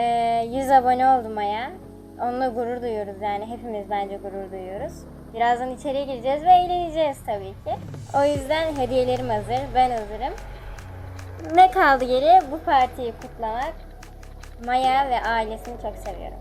100 abone oldu Maya. Onunla gurur duyuyoruz yani hepimiz bence gurur duyuyoruz. Birazdan içeriye gireceğiz ve eğleneceğiz tabii ki. O yüzden hediyelerim hazır, ben hazırım. Ne kaldı geriye? Bu partiyi kutlamak. Maya ve ailesini çok seviyorum.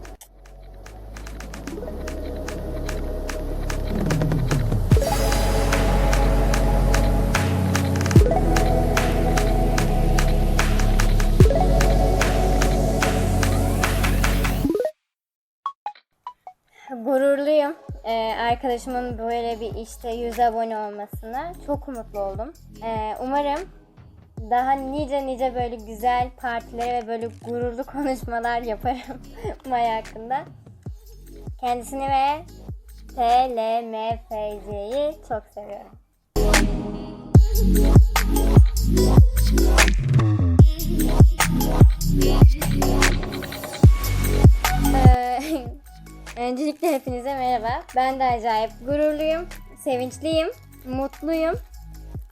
Gururluyum. Ee, arkadaşımın böyle bir işte 100 abone olmasına çok mutlu oldum. Ee, umarım daha nice nice böyle güzel partilere ve böyle gururlu konuşmalar yaparım Maya hakkında. Kendisini ve TLMFC'yi çok seviyorum. Öncelikle hepinize merhaba. Ben de acayip gururluyum, sevinçliyim, mutluyum.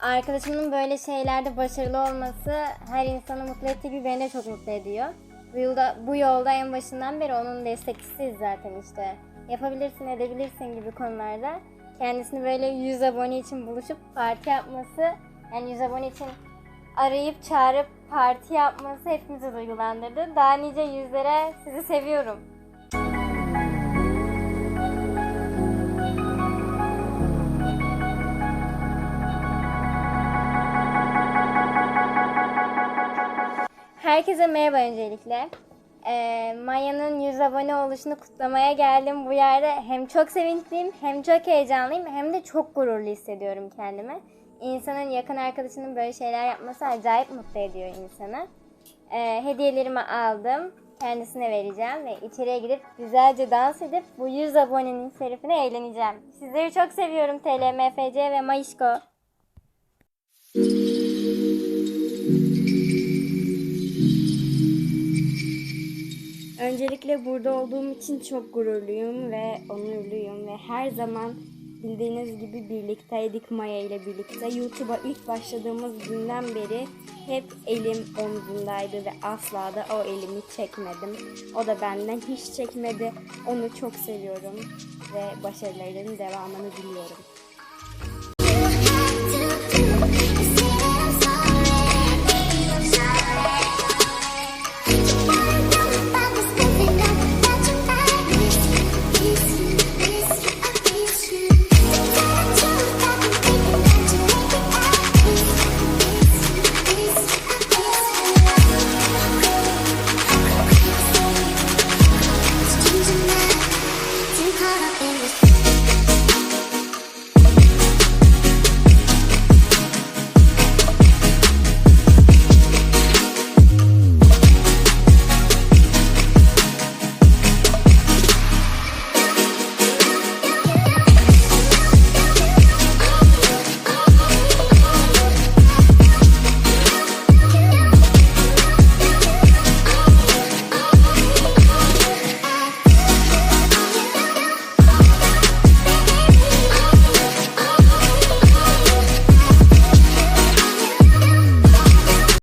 Arkadaşımın böyle şeylerde başarılı olması her insanı mutlu ettiği gibi beni de çok mutlu ediyor. Bu yolda, bu yolda en başından beri onun destekçisiyiz zaten işte. Yapabilirsin, edebilirsin gibi konularda. Kendisini böyle 100 abone için buluşup parti yapması, yani 100 abone için arayıp çağırıp parti yapması hepimizi duygulandırdı. Daha nice yüzlere sizi seviyorum. Herkese merhaba öncelikle. Ee, Maya'nın 100 abone oluşunu kutlamaya geldim bu yerde. Hem çok sevinçliyim, hem çok heyecanlıyım, hem de çok gururlu hissediyorum kendimi. İnsanın yakın arkadaşının böyle şeyler yapması acayip mutlu ediyor insanı. Ee, hediyelerimi aldım. Kendisine vereceğim ve içeriye gidip güzelce dans edip bu 100 abonenin şerefine eğleneceğim. Sizleri çok seviyorum TLMFC ve Mayişko. Öncelikle burada olduğum için çok gururluyum ve onurluyum ve her zaman bildiğiniz gibi birlikteydik Maya ile birlikte. YouTube'a ilk başladığımız günden beri hep elim omzundaydı ve asla da o elimi çekmedim. O da benden hiç çekmedi. Onu çok seviyorum ve başarılarının devamını diliyorum.